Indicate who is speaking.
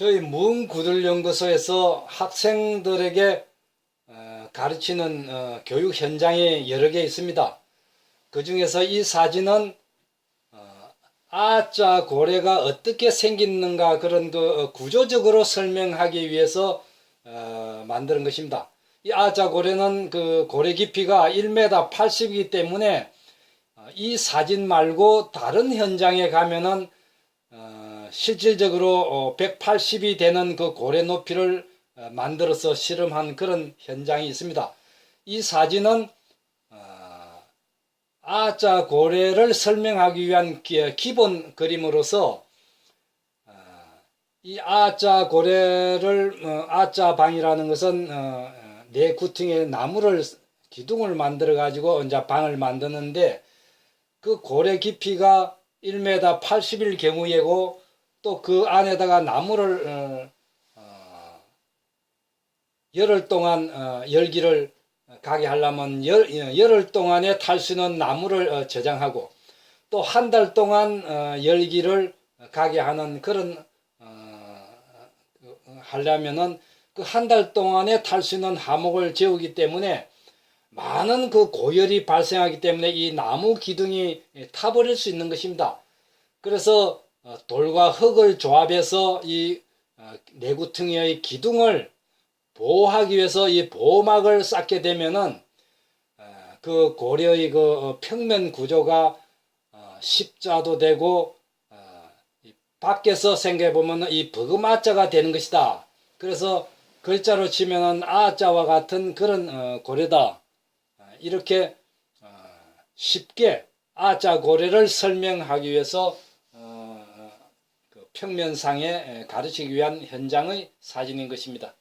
Speaker 1: 저희 문구들연구소에서 학생들에게 어, 가르치는 어, 교육 현장이 여러 개 있습니다. 그 중에서 이 사진은 어, 아자 고래가 어떻게 생기는가 그런 그 어, 구조적으로 설명하기 위해서 어, 만드는 것입니다. 이 아자 고래는 그 고래 깊이가 1m 80이기 때문에 어, 이 사진 말고 다른 현장에 가면은 어, 실질적으로 어, 180이 되는 그 고래 높이를 어, 만들어서 실험한 그런 현장이 있습니다. 이 사진은 어, 아자 고래를 설명하기 위한 기- 기본 그림으로서 어, 이 아자 고래를 어, 아자 방이라는 것은 어, 어, 네 구퉁에 나무를 기둥을 만들어 가지고 이제 방을 만드는데 그 고래 깊이가 1m 80일 경우에고 또 그 안에다가 나무를 어, 어, 열흘 동안 어, 열기를 가게 하려면 열, 어, 열흘 동안에 탈 수 있는 나무를 어, 저장하고 또 한 달 동안 어, 열기를 가게 하는 그런 어, 그, 어, 하려면은 그 한 달 동안에 탈 수 있는 하목을 재우기 때문에 많은 그 고열이 발생하기 때문에 이 나무 기둥이 타버릴 수 있는 것입니다. 그래서 어, 돌과 흙을 조합해서 이 어, 내구퉁이의 기둥을 보호하기 위해서 이 보호막을 쌓게 되면은 어, 그 고려의 그 어, 평면 구조가 어, 십자도 되고 어, 이 밖에서 생각해 보면은 이 버그마자가 되는 것이다. 그래서 글자로 치면은 아자와 같은 그런 어. 어, 이렇게 어, 쉽게 아자 고래를 설명하기 위해서 어, 그 평면상에 가르치기 위한 현장의 사진인 것입니다.